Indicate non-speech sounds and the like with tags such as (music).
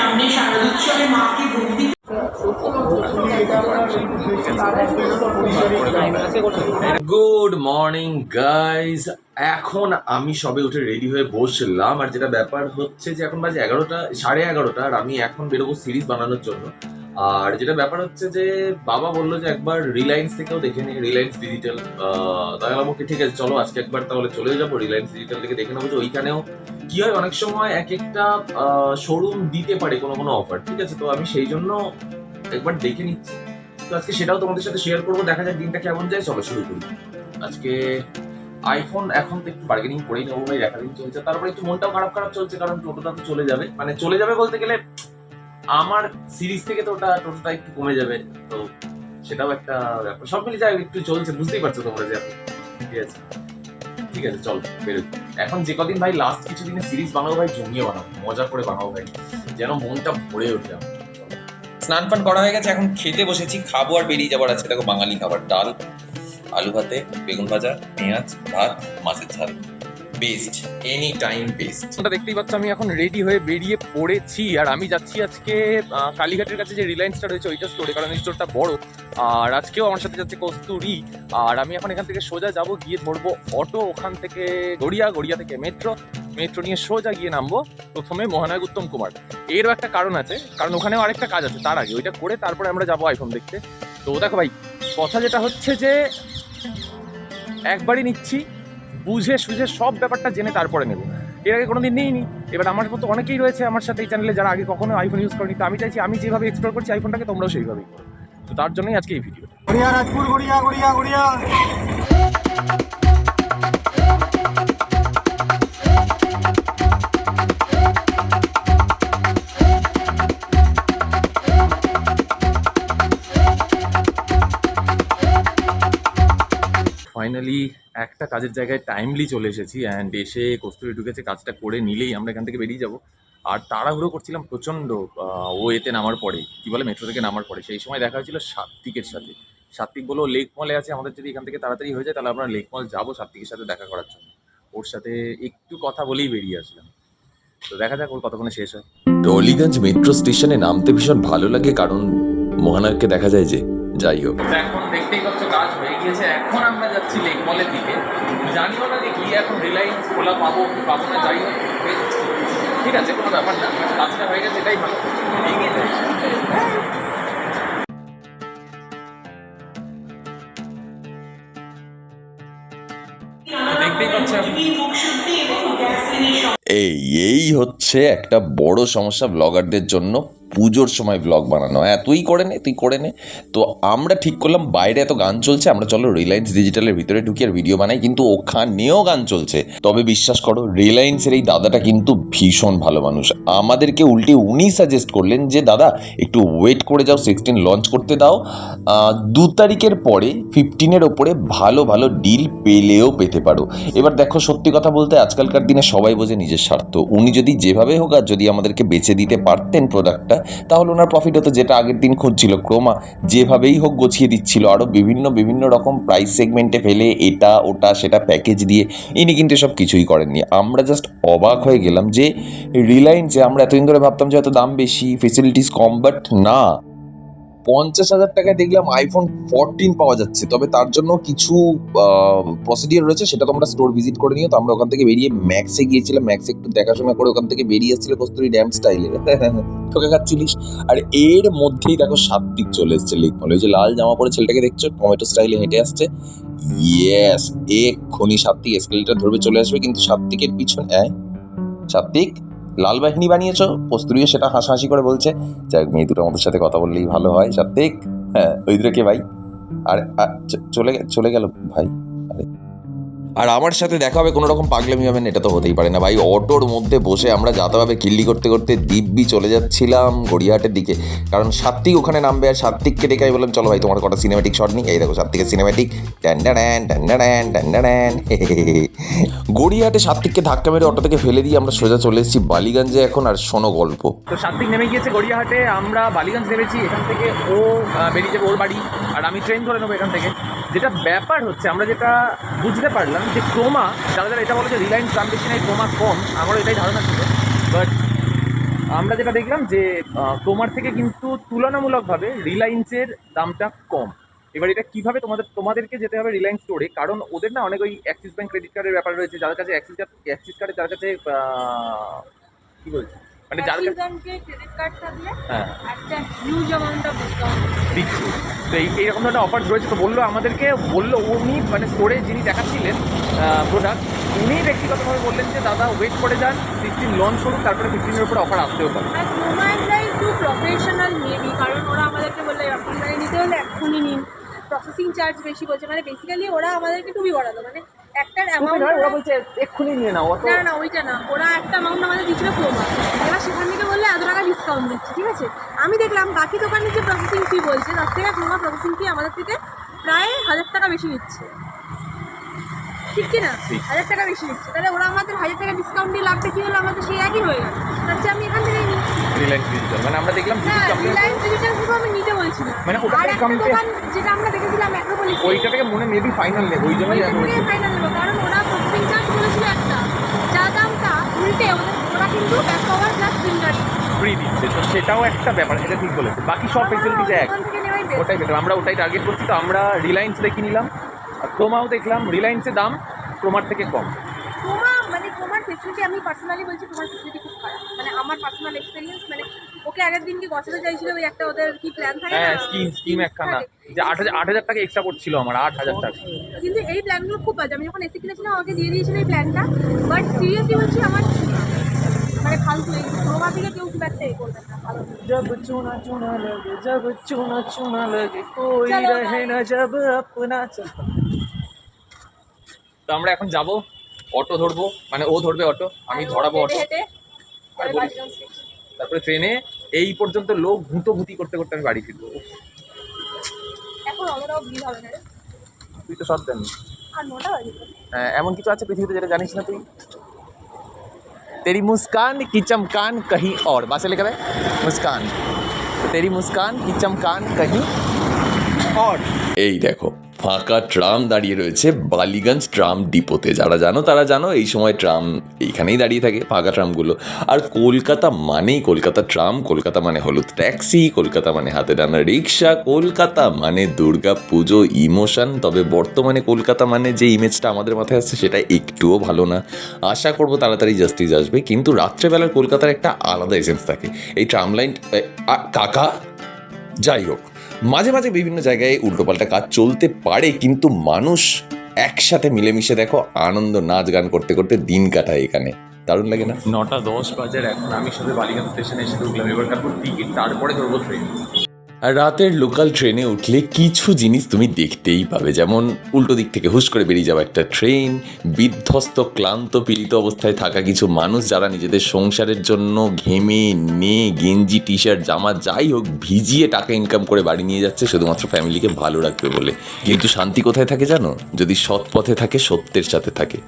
সামনে মাকে ভক্তি গুড মর্নিং গাইজ এখন আমি সবে উঠে রেডি হয়ে বসলাম। আর যেটা ব্যাপার হচ্ছে যে এখন বাজে এগারোটা, সাড়ে এগারোটা, আর আমি এখন বেরোবো সিরিজ বানানোর জন্য। আর যেটা ব্যাপার হচ্ছে যে বাবা বলল যে একবার রিলায়েন্স থেকেও দেখে নিই রিলায়েন্স ডিজিটাল তাহলে আমাকে ঠিক আছে, চলো আজকে একবার তাহলে চলে যাব রিলায়েন্স ডিজিটাল থেকে দেখে নেব যে ওইখানেও কি হয়, অনেক সময় এক একটা শোরুম দিতে পারে কোনো কোনো অফার ঠিক আছে? তো আমি সেই জন্য একবার দেখে নিচ্ছি। তো আজকে সেটাও তোমাদের সাথে শেয়ার করব, দেখা যাক দিনটা কেমন যায়, চলো শুরু করি। আজকে আইফোন এখন তো একটু বার্গেনিং করেই নেব ভাই, দেখা দিন চলছে। তারপরে একটু মনটাও খারাপ খারাপ চলছে, কারণ টোটোটা তো চলে যাবে। মানে চলে যাবে বলতে গেলে আমার সিরিজ থেকে তো ওটা টোটোটা একটু কমে যাবে, তো সেটাও একটা ব্যাপার। সব মিলে যায় একটু চলছে, বুঝতেই পারছ তোমরা যে ঠিক আছে। ঠিক আছে, চল, বেরোই। এখন যে কদিন ভাই লাস্ট কিছু দিনে সিরিজ বানাবো ভাই, জমিয়ে বানাবো, মজা করে বানাবো ভাই। যেন মনটা ভরে ওঠে স্নান পান করা হয়ে গেছে, এখন খেতে বসেছি, খাব আর বেরিয়ে যাবার আছে, দেখো বাঙালি খাবার, ডাল, আলু ভাতে, বেগুন ভাজা, পেঁয়াজ, ভাত, মাছের ঝাল। বেস্ট এনি টাইম বেস্ট ওটা দেখতেই পাচ্ছ, আমি এখন রেডি হয়ে বেরিয়ে পড়েছি, আর আমি যাচ্ছি আজকে কালীঘাটের কাছে যে রিলায়েন্সটা রয়েছে, ওইটা স্টোরে কারণ এই স্টোরটা বড়। আর আজকেও আমার সাথে যাচ্ছে কস্তুরি। আর আমি এখন এখান থেকে সোজা যাব, গিয়ে ধরবো অটো ওখান থেকে গড়িয়া গড়িয়া থেকে মেট্রো মেট্রো নিয়ে সোজা গিয়ে নামবো প্রথমে মহানায়ক উত্তম কুমার। এরও একটা কারণ আছে, কারণ ওখানেও আরেকটা কাজ আছে তার আগে। ওইটা করে তারপরে আমরা যাব আইফোন দেখতে। তো দেখো ভাই, কথা যেটা হচ্ছে যে, একবারই নিচ্ছি। বুঝে সুঝে সব ব্যাপারটা জেনে তারপরে নেব। এর আগে কোনো দিন নিইনি। এবার আমার মতো অনেকেই রয়েছে আমার সাথে এই চ্যানেলে যারা আগে কখনো আইফোন ইউজ করেনি। তো আমি চাইছি, আমি যেভাবে এক্সপ্লোর করছি আইফোনটাকে তোমরাও সেইভাবেই করো। তো তার জন্যই আজকে এই ভিডিও গড়িয়া রাজপুর, গড়িয়া গড়িয়া গড়িয়া। ফাইনালি একটা কাজের জায়গায় টাইমলি চলে এসেছি অ্যান্ড এসে কস্তুরি ঢুকেছে কাজটা করে নিলেই আমরা এখান থেকে বেরিয়ে যাব। আর তাড়াহুড়ো করছিলাম প্রচণ্ড ও এতে নামার পরে কি বলে মেট্রো থেকে নামার পরে। সেই সময় দেখা হয়েছিল সাত্বিকের সাথে। সাত্বিক বলো লেক মলে আছে আমাদের যদি এখান থেকে তাড়াতাড়ি হয়ে যায় তাহলে আমরা লেক মল যাব সাত্বিকের সাথে দেখা করার জন্য। ওর সাথে একটু কথা বলেই বেরিয়ে আসলাম। তো দেখা যাক ওর কতক্ষণে শেষ হয়। টলিগঞ্জ মেট্রো স্টেশনে নামতে ভীষণ ভালো লাগে কারণ মহানায়ককে দেখা যায় যে যাই হোক। এখন দেখতেই পাচ্ছ কাজ হয়ে গিয়েছে এখন আমরা যাচ্ছি লেক মলের দিকে। জানিও না যে গিয়ে এখন রিলায়েন্স খোলা পাবো পাবো না, যাই ঠিক আছে, কোনো ব্যাপার না। কাজটা হয়ে গেছে, এটাই ভালো। এই এই হচ্ছে একটা বড় সমস্যা ব্লগারদের জন্য। পুজোর সময় ব্লগ বানানো হ্যাঁ। তুই করে নে, তুই করে নে। তো আমরা ঠিক করলাম, বাইরে এত গান চলছে, আমরা চলো রিলায়েন্স ডিজিটালের ভিতরে ঢুকি আর ভিডিও বানাই, কিন্তু ওখানেও গান চলছে। তবে বিশ্বাস করো রিলায়েন্সের এই দাদাটা কিন্তু ভীষণ ভালো মানুষ। আমাদেরকে উল্টে উনি সাজেস্ট করলেন যে, দাদা, একটু ওয়েট করে যাও সিক্সটিন লঞ্চ করতে দাও। দু তারিখের পরে ফিফটিনের ওপরে ভালো ভালো ডিল পেলেও পেতে পারো। এবার দেখো, সত্যি কথা বলতে আজকালকার দিনে সবাই বোঝে নিজের স্বার্থ। উনি যদি যেভাবে হোক আর যদি আমাদেরকে বেছে দিতে পারতেন প্রোডাক্টটা তাহলে ওনার প্রফিট হতো যেটা আগের দিন খুঁজছিল। ক্রোমা যেভাবেই হোক গছিয়ে দিচ্ছিল আরও বিভিন্ন বিভিন্ন রকম প্রাইস সেগমেন্টে ফেলে এটা, ওটা, সেটা প্যাকেজ দিয়ে ইনি কিন্তু সব কিছুই করেননি। আমরা জাস্ট অবাক হয়ে গেলাম যে রিলায়েন্সে আমরা এতদিন ধরে ভাবতাম যে এত দাম বেশি ফেসিলিটিস কম বাট না। পঞ্চাশ হাজার টাকায় দেখলাম আইফোন ফোরটিন পাওয়া যাচ্ছে। তবে তার জন্য কিছু প্রসিডিওর রয়েছে, সেটা তোমরা স্টোর ভিজিট করে নিও। তো আমরা ওখান থেকে বেরিয়ে ম্যাক্সে গিয়েছিলাম। ম্যাক্সে একটু দেখাশোনা করে ওখান থেকে বেরিয়ে এসেছিল কস্তুরি ড্যাম স্টাইলে। (laughs) ঠকে খাচ্ছিলিস? আর এর মধ্যেই দেখো সাত্বিক চলে এসছে লেক ওই যে লাল জামা পরে ছেলেটাকে দেখছ? টমেটো স্টাইলে হেঁটে আসছে। ইয়েস এক্ষুনি সাত্বিক এসকেলেটার ধরবে, চলে আসবে। কিন্তু সাত্বিকের পিছনে সাত্বিক? লাল বাহিনী বানিয়েছ? কস্তুরিও সেটা হাসাহাসি করে বলছে যাই মেয়ে দুটো আমাদের সাথে কথা বললেই ভালো হয়। সাত্বিক হ্যাঁ ওই দুটো কে ভাই? আর চলে চলে গেল ভাই। আরে। আমার সাথে দেখা হবে, কোনো রকম পাগলামি হবে এটা তো হতেই পারে না। ভাই, অটোর মধ্যে বসে আমরা যাতাভাবে কিল্লি করতে করতে দিব্যি চলে যাচ্ছিলাম গড়িয়াহাটের দিকে। কারণ সাত্বিক ওখানে নামবে আর সাত্বিককে দেখে আমি বললাম, চলো ভাই, তোমার কটা সিনেমেটিক শট নিই। এই দেখো সাত্বিকের সিনেমেটিক গড়িয়াহাটে সাত্বিককে ধাক্কা মেরে অটো থেকে ফেলে দিয়ে আমরা সোজা চলে এসেছি বালিগঞ্জে এখন, আর শোনো গল্প। তো সাত্বিক নেমে গিয়েছে গড়িয়াহাটে, আমরা বালিগঞ্জ নেমেছি, এখান থেকে ও বেরিয়ে যাবে ওর বাড়ি, আর আমি ট্রেন ধরে নেব এখান থেকে। যেটা ব্যাপার হচ্ছে, আমরা যেটা বুঝতে পারলাম যে ক্রোমা, যারা যারা এটা বলে যে রিলায়েন্স দাম বেশি নেই ক্রোমা কম, আমারও এটাই ধারণা ছিল। বাট আমরা যেটা দেখলাম যে তোমার থেকে কিন্তু তুলনামূলকভাবে রিলায়েন্সের দামটা কম। এবার এটা কীভাবে তোমাদের, তোমাদেরকে যেতে হবে রিলায়েন্স স্টোরে কারণ ওদের না অনেক ওই অ্যাক্সিস ব্যাঙ্ক ক্রেডিট কার্ডের ব্যাপার রয়েছে যার কাছে অ্যাক্সিস কার্ড অ্যাক্সিস কার্ডে যার কাছে কি বলছি? মানে যার কাছে ক্রেডিট কার্ড থাকলে হ্যাঁ। একটা হিউজ অ্যামাউন্ট অফ ডিসকাউন্ট দিচ্ছি তো এই এইরকম একটা অফার রয়েছে। তো বলল আমাদেরকে বলল উনি মানে স্টোরে যিনি দেখাচ্ছিলেন প্রোডাক্ট উনি ব্যক্তিগতভাবে বললেন যে দাদা ওয়েট করে যান সিক্সটিন লঞ্চ করুন তারপরে ফিফটিনের উপরে অফার আসতেও পারে। একটু প্রফেশনাল মেবি কারণ ওরা আমাদেরকে বলল মানে নিতে হলে এক্ষুনি নিন। প্রসেসিং চার্জ বেশি বলছে। মানে বেসিক্যালি ওরা আমাদেরকে খুবই বড়ালো মানে একটার অ্যামাউন্ট ওরা বলছে এক্ষুনি নিয়ে নাও না না ওইটা না। ওরা একটা অ্যামাউন্ট আমাদের দিচ্ছিল ক্রোমা এবার সেখান থেকে বললে এত টাকা ডিসকাউন্ট দিচ্ছে ঠিক আছে? আমি দেখলাম বাকি দোকানে যে প্রসেসিং ফি বলছে তার থেকে ক্রোমা প্রসেসিং ফি আমাদের থেকে প্রায় হাজার টাকা বেশি নিচ্ছে। ঠিক কি না? হাজার টাকা বেশি নিচ্ছে। তাহলে ওরা আমাদের হাজার টাকা ডিসকাউন্ট দিয়ে লাভটা কী হলো? আমাদের সেই একই হয়ে গেল। তার চেয়ে আমি এখান থেকেই নিই। রিলায়েন্স ডিজিটাল মানে আমরা দেখলাম রিলায়েন্স ডিজিটাল শুধু আমি নিতে বলছি না। মানে ওটা থেকে দোকান যেটা আমরা দেখেছিলাম ওইটা থেকে মনে মেবি ফাইনাল নেব ওই জন্যই ফাইনাল নেব কারণ ওরা প্রসেসিং চার্জ বলেছিল একটা। উল্টে ওরা কিন্তু back cover plus filter free দিচ্ছে। তো সেটাও একটা ব্যাপার সেটা ঠিক বলেছে বাকি সব ফেসিলিটিস এক। ওটাই বেটার আমরা ওটাই টার্গেট করছি তো আমরা রিলায়েন্স দেখে নিলাম। আর ক্রোমাও দেখলাম। রিলায়েন্সের দাম ক্রোমার থেকে কম। ফেসিলিটি আমি পার্সোনালি বলছি তোমার ফেসিলিটি খুব খারাপ মানে আমার পার্সোনাল এক্সপিরিয়েন্স মানে ওকে আগের দিনকে গছাতে চাইছিল ওই একটা ওদের কি প্ল্যান থাকে হ্যাঁ না স্কিম স্কিম একখানা যে আট হাজার আট হাজার টাকা এক্সট্রা পড়ছিল আমার আট হাজার টাকা কিন্তু এই প্ল্যানগুলো খুব বাজে আমি যখন এসি কিনেছিলাম আমাকে দিয়ে দিয়েছিল এই প্ল্যানটা বাট সিরিয়াসলি বলছি আমার ছিল না। মানে ফালতু এই ক্রোমা থেকে কেউ খুব একটা এ করবে না ভালো जब चुना चुना लगे जब चुना चुना लगे कोई चलो रहे ना जब अपना তো আমরা এখন যাব অটো ধরবো মানে ও ধরবে অটো আমি ধরাবো অটো হেঁটে আর হেঁটে বলি। বালিগঞ্জ station। তারপরে ট্রেনে এই পর্যন্ত লোক ভূতো ভূতি করতে করতে আমি বাড়ি ফিরবো এখন অতটাও ভিড় হবে না রে তুই তো সব জানিস আর নটা বাজে তো। হ্যাঁ, এমন কিছু আছে পৃথিবীতে যেটা জানিস না তুই तेरी मुस्कान की चमकान कहीं और बात से लेकर है मुस्कान तो तेरी मुस्कान की चमकान कहीं और এই দেখো ফাঁকা ট্রাম দাঁড়িয়ে রয়েছে বালিগঞ্জ ট্রাম ডিপোতে। যারা জানো, তারা জানো, এই সময় ট্রাম এইখানেই দাঁড়িয়ে থাকে ফাঁকা ট্রামগুলো। আর কলকাতা মানেই কলকাতা ট্রাম, কলকাতা মানে হলুদ ট্যাক্সি, কলকাতা মানে হাতে টানা রিক্সা, কলকাতা মানে দুর্গা পুজো, ইমোশন। তবে বর্তমানে কলকাতা মানে যে ইমেজটা আমাদের মাথায় আসছে, সেটা একটুও ভালো না। আশা করব তাড়াতাড়ি জাস্টিস আসবে, কিন্তু রাত্রেবেলার কলকাতার একটা আলাদা এসেন্স থাকে। এই ট্রাম লাইন কাকা, যাই হোক। মাঝে মাঝে বিভিন্ন জায়গায় উল্টোপাল্টা কাজ চলতে পারে, কিন্তু মানুষ একসাথে মিলেমিশে দেখো আনন্দ, নাচ গান করতে করতে দিন কাটায় এখানে। দারুণ লাগে না? নটা দশ বাজার এখন আমি সাথে বালিগঞ্জ স্টেশনে এসে ঢুকলাম, এবার কাপড় টিকিট, তারপরে ধরবো ট্রেন আর রাতের লোকাল ট্রেনে উঠলে কিছু জিনিস তুমি দেখতেই পাবে। যেমন উল্টো দিক থেকে হুশ করে বেরিয়ে যাওয়া একটা ট্রেন বিধ্বস্ত, ক্লান্ত, পীড়িত অবস্থায় থাকা কিছু মানুষ যারা নিজেদের সংসারের জন্য ঘেমে, নে, গেঞ্জি টি শার্ট জামা, যাই হোক, ভিজিয়ে টাকা ইনকাম করে বাড়ি নিয়ে যাচ্ছে, শুধুমাত্র ফ্যামিলিকে ভালো রাখবে বলে। কিন্তু শান্তি কোথায় থাকে জানো? যদি সৎ পথে থাকে, সত্যের সাথে থাকে।